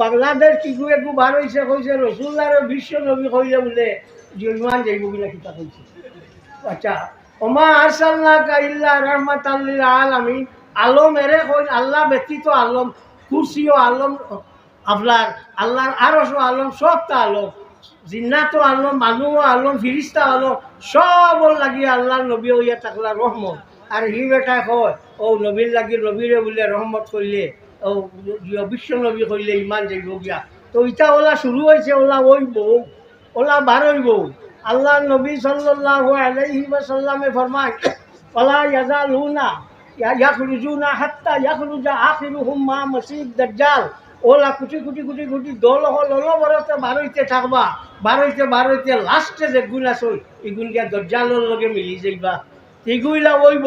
বাংলাদেশ কিছু একটু বার হয়েছে কইছে রসুল্লার বিশ্ব নবী কইলে বলে যে ইমান যাইব কিনা কিতা কইছে আচ্ছা ওমা আরসাল্লাহ কাইল্লা রহমাত আলামিন, আলম এরে কই আল্লাহ ব্যতীত আলম কুরসিও আলম আপনার আল্লাহর আরশও আলম সবটা আলম, জিন্নাতো আলম মানুষও আলম ফিরিস্তা আলম সব লাগি আল্লাহর নবী হইয়া থাকলা রহমত আর হি বেটাই কয় ও নবীর লাগি নবীরে বলে রহমত করলে ও ইয়ে বিশ্ব নবী করলে ইমান যাইব গিয়া। তো ইটা ওলা শুরু হয়েছে ওলা ওই বউ, ওলা বার হইব আল্লাহ নবী সাল্লাল্লাহু আলাইহি ওয়াসাল্লামে ফরমায়, ওলা ইয়াজালুনা ইয়াখরুজুনা হাত্তা ইয়াখরুজা আখিরুহুম মা মাসিহ দাজ্জাল। ওলা কুটি কুটি কুটি কুটি দল হল বরতে বার হইতে থাকবা বার হইতে বার হইতে লাস্টে যে গুণ আসল এগুন গিয়া দজ্জালের লগে মিলি যাইবা। এগুলা ওইব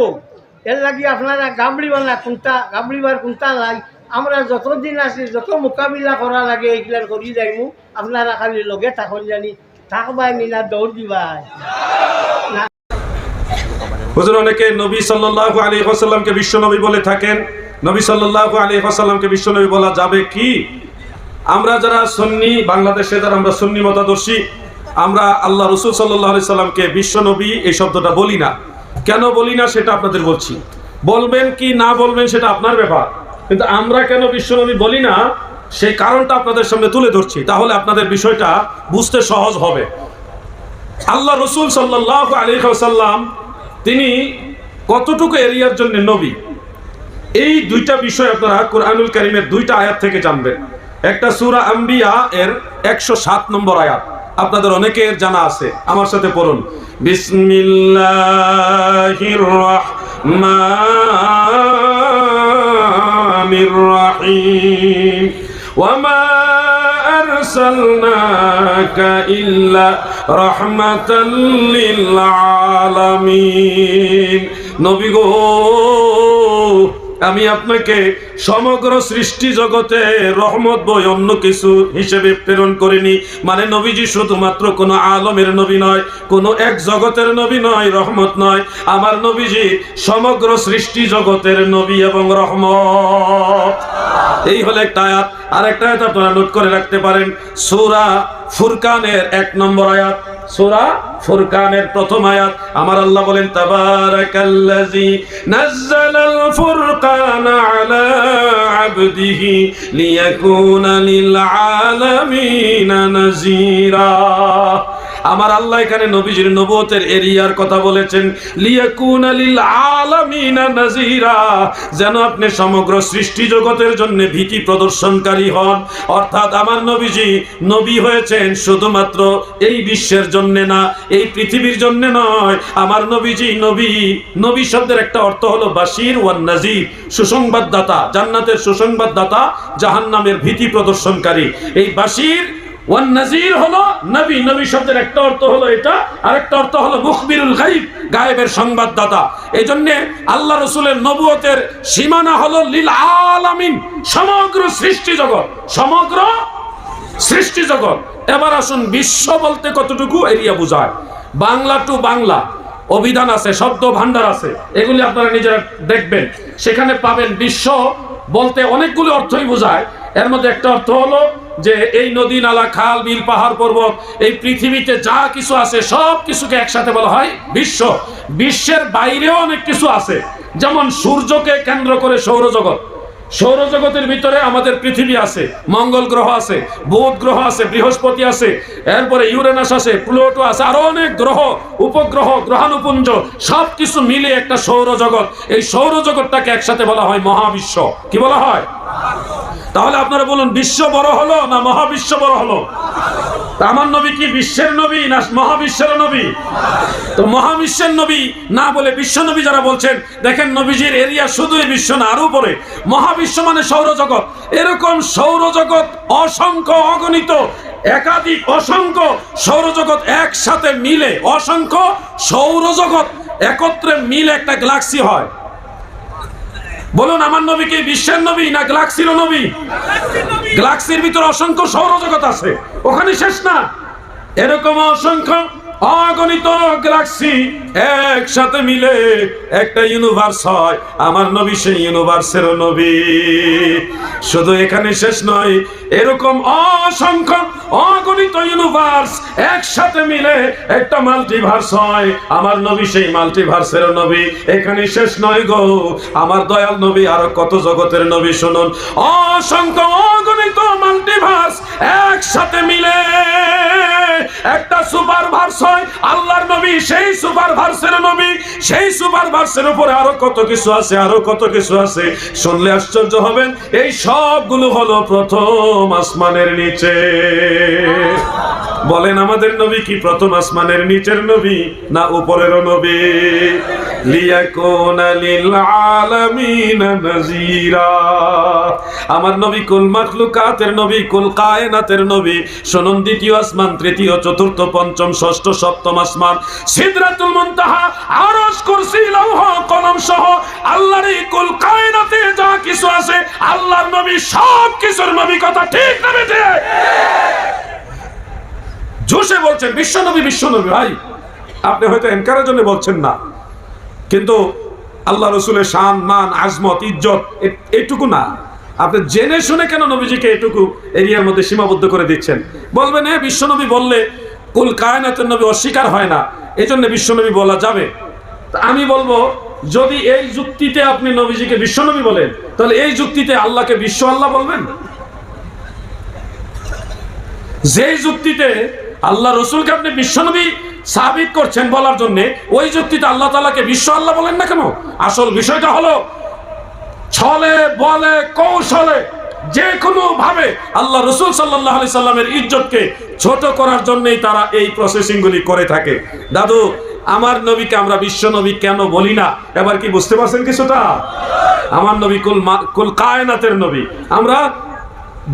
এর লাগি আপনারা গাবড়ি বানা কোনটা গাবড়িবার কোনটা লাই আমরা যতদিন আছি, যত মোকাবিলা করা লাগে এইগুলা করি যাইমু। আপনারা খালি লগে থাকুন জানি। থাকবাই নিনা দৌড় দিবাই। হুজুর, অনেকে নবী সাল্লাল্লাহু আলাইহি ওয়াসাল্লামকে বিশ্বনবী বলে থাকেন। নবী সাল্লাল্লাহু আলাইহি ওয়াসাল্লামকে বিশ্বনবী বলা যাবে কি? আমরা যারা সুন্নি, বাংলাদেশে যারা আমরা সুন্নি মতাদর্শী, আমরা আল্লাহ রসুল সাল্লাহ আলাইহি সাল্লামকে বিশ্বনবী এই শব্দটা বলি না। কেন বলি না সেটা আপনাদের বলছি। বলবেন কি না বলবেন সেটা আপনার ব্যাপার। কিন্তু আমরা কেন বিশ্বনবী বলি না? সেই কারণটা আপনাদের সামনে তুলে ধরছি। তাহলে আপনাদের বিষয়টা বুঝতে সহজ হবে। আল্লাহ রসুল সাল্লাহ সাল্লাম তিনি কতটুকু এরিয়ার জন্য নবী? এই দুইটা বিষয় আপনারা কোরআনুল করিমের দুইটা আয়াত থেকে জানবেন। একটা সুরা আম্বিয়া, এর একশো সাত নম্বর আয়াত। আপনাদের অনেকের জানা আছে, আমার সাথে পড়ুন। বিসমিল্লাহির الرحمن الرحيم. وما أرسلناك إلا رحمة للعالمين. نبي আমি আপনাকে সমগ্র সৃষ্টি জগতে রহমত বই অন্য কিছু হিসেবে প্রেরণ করিনি। মানে নবীজি শুধুমাত্র কোনো আলমের নবী নয়, কোনো এক জগতের নবী নয়, রহমত নয়। আমার নবীজি সমগ্র সৃষ্টি জগতের নবী এবং রহমত। এই হলো একটা আয়াত। আর একটা আয়াত আপনারা নোট করে রাখতে পারেন। সূরা ফুরকানের এক নম্বর আয়াত। সূরা ফুরকানের প্রথম আয়াত। আমার আল্লাহ বলেন, তাবারাকাল্লাযী নাযালাল ফুরকানা আলা আবদিহি লিয়াকুনা লিল আলামিনা নাযীরা। আমার আল্লাহ এখানে নবীজির নবতের এরিয়ার কথা বলেছেন, লিয়াকুনা লিল আলামিনা নাযীরা যেন আপনি সমগ্র সৃষ্টি জগতের জন্য ভীতি প্রদর্শনকারী হন। অর্থাৎ আমার নবীজি নবী হয়েছেন শুধুমাত্র এই বিশ্বের জন্য না, এই পৃথিবীর জন্য নয়। আমার নবীজি নবী নবী শব্দের একটা অর্থ হলো বাশির ওয়ান নাজির সুসংবাদদাতা, জান্নাতের সুসংবাদদাতা, জাহান্নামের ভীতি প্রদর্শনকারী। এই বাশির ওয়ান নাজির হলো নবী। নবী শব্দের একটা অর্থ হলো এটা আর একটা অর্থ হলো মুখবিরুল গাইব গায়েবের সংবাদদাতা। এই জন্য আল্লাহ রসুলের সীমানা সমগ্র সমগ্র এবার আসুন বিশ্ব বলতে কতটুকু এরিয়া বোঝায়। বাংলা টু বাংলা, অভিধান আছে, শব্দ ভান্ডার আছে, এগুলি আপনারা নিজেরা দেখবেন। সেখানে পাবেন বিশ্ব বলতে অনেকগুলো অর্থই বোঝায়। এর মধ্যে একটা অর্থ হলো যে এই নদী, নালা, খাল, বিল, পাহাড়, পর্বত, এই পৃথিবীতে যা কিছু আছে, সব কিছুকে একসাথে বলা হয় বিশ্ব। বিশ্বের বাইরেও অনেক কিছু আছে। যেমন সূর্যকে কেন্দ্র করে সৌরজগৎ। সৌরজগতের ভিতরে আমাদের পৃথিবী আছে, মঙ্গল গ্রহ আছে, বুধ গ্রহ আছে, বৃহস্পতি আছে, এরপরে ইউরেনাস আছে, প্লুটো আছে, আরও অনেক গ্রহ, উপগ্রহ, গ্রহাণুপুঞ্জ সব কিছু মিলে একটা সৌরজগৎ। এই সৌরজগৎটাকে একসাথে বলা হয় মহাবিশ্ব। কি বলা হয়? তাহলে আপনারা বলুন, বিশ্ব বড় হলো না মহাবিশ্ব বড় হলো? আমার নবী কি বিশ্বের নবী না মহাবিশ্বের নবী? তো মহাবিশ্বের নবী না বলে বিশ্ব নবী যারা বলছেন, দেখেন নবীজির এরিয়া শুধুই বিশ্ব না, আরও পরে মহাবিশ্ব মানে সৌরজগৎ। এরকম সৌরজগৎ অসংখ্য অগণিত, একাধিক অসংখ্য সৌরজগৎ একসাথে মিলে, অসংখ্য সৌরজগৎ একত্রে মিলে একটা গ্যালাক্সি হয়। বলুন, আমার নবী কি বিশ্বের নবী না গ্লাক্সির নবী? গ্লাক্সির ভিতরে অসংখ্য সৌরজগৎ আছে। ওখানে শেষ না। এরকম অসংখ্য অগণিত গ্যালাক্সি একসাথে মিলে একটা ইউনিভার্স হয়। আমার নবী সেই ইউনিভার্সের নবী। শুধু এখানে শেষ নয়, এরকম অসংখ্য অগণিত ইউনিভার্স একসাথে মিলে একটা মাল্টিভার্স হয়। আমার নবী সেই মাল্টিভার্সের নবী। এখানে শেষ নয় গো। আমার দয়াল নবী আরও কত জগতের নবী শুনুন। অসংখ্য অগণিত মাল্টিভার্স একসাথে মিলে। একটা সুপার ভার্স হয় আল্লাহর নবী, সেই সুপার ভার্সের নবী, সেই সুপার ভার্সের উপরে আরও কত কিছু আছে, আরও কত কিছু আছে। শুনলে আশ্চর্য হবেন, এই সবগুলো হলো প্রথম আসমানের নিচে। বলেন, আমাদের নবী কি প্রথম আসমানের নিচের নবী, না উপরেরও নবী? আমার নবী কুল মাখলুকাতের নবী, কুল কায়নাতের নবী, শুনুন দ্বিতীয় আসমান, তৃতীয়, চতুর্থ, পঞ্চম, ষষ্ঠ, সপ্তম আসমান। সিদরাতুল মুনতাহা, আরশ কুরসি, লৌহ, কলম সহ আল্লাহর এই কুল কায়নাতে যা কিছু আছে, আল্লাহর নবী সব কিছুর নবী কথা ঠিক না বেটে জোশে বলছেন বিশ্বনবী বিশ্বনবী ভাই, আপনি হয়তো এনকারের জন্য বলছেন না। কিন্তু আল্লাহ রসুলের শান, মান, আজমত, ইজ্জত এটুকু না। আপনি জেনে শুনে কেন নবীজিকে এটুকু এরিয়ার মধ্যে সীমাবদ্ধ করে দিচ্ছেন? বলবেন হ্যাঁ বিশ্বনবী বললে কুল কায়নাতের নবী অস্বীকার হয় না। এই জন্য বিশ্বনবী বলা যাবে। আমি বলব, যদি এই যুক্তিতে আপনি নবীজিকে বিশ্বনবী বলেন, তাহলে এই যুক্তিতে আল্লাহকে বিশ্ব আল্লাহ বলবেন? যেই যুক্তিতে আল্লাহ রসুলকে আপনি বিশ্বনবী সাবিত করছেন বলার জন্য, ওই যুক্তিতে আল্লাহ তালাকে বিশ্ব আল্লাহ বলেন না কেন? আসল বিষয়টা হলো, ছলে, বলে, কৌশলে যে কোনো ভাবে আল্লাহ রসুল সাল্লাহ আলি সাল্লামের ইজ্জতকে ছোট করার জন্যই তারা এই প্রসেসিং গুলি করে থাকে। দাদু, আমার নবীকে আমরা বিশ্ব নবী কেন বলি না? এবার কি বুঝতে পারছেন কিছুটা? আমার নবী কুল কুল কায়নাতের নবী। আমরা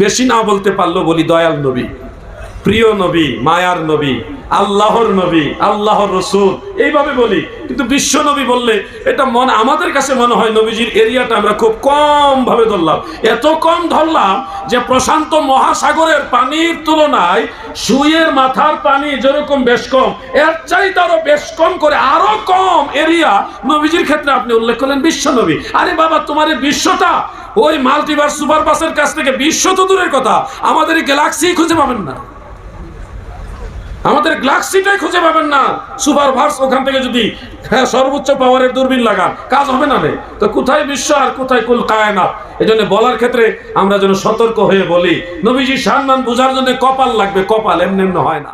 বেশি না বলতে পারল বলি দয়াল নবী। প্রিয় নবী, মায়ার নবী, আল্লাহর নবী, আল্লাহর রসুল, এইভাবে বলি। কিন্তু বিশ্ব নবী বললে এটা মনে, আমাদের কাছে মনে হয় নবীজির এরিয়াটা আমরা খুব কম ভাবে ধরলাম। এত কম ধরলাম যে প্রশান্ত মহাসাগরের পানির তুলনায় সুইয়ের মাথার পানি যেরকম বেশ কম, এর চাইতে আরও বেশ কম করে আরও কম এরিয়া নবীজির ক্ষেত্রে আপনি উল্লেখ করলেন বিশ্ব নবী। আরে বাবা, তোমার এই বিশ্বটা, ওই মাল্টিভার্স সুপার বাসের কাছ থেকে বিশ্ব তো দূরের কথা, আমাদের গ্যালাক্সি খুঁজে পাবেন না। আমাদের গ্লাক্সিটাই খুঁজে পাবেন না। সুপার ভার্স ওখান থেকে যদি হ্যাঁ সর্বোচ্চ পাওয়ারের দূরবীন লাগান, কাজ হবে না রে। তো কোথায় বিশ্ব আর কোথায় কুল কায়নাত? এই জন্য বলার ক্ষেত্রে আমরা যেন সতর্ক হয়ে বলি নবীজি সম্মান বোঝার জন্য কপাল লাগবে, কপাল এমনি এমনি হয় না।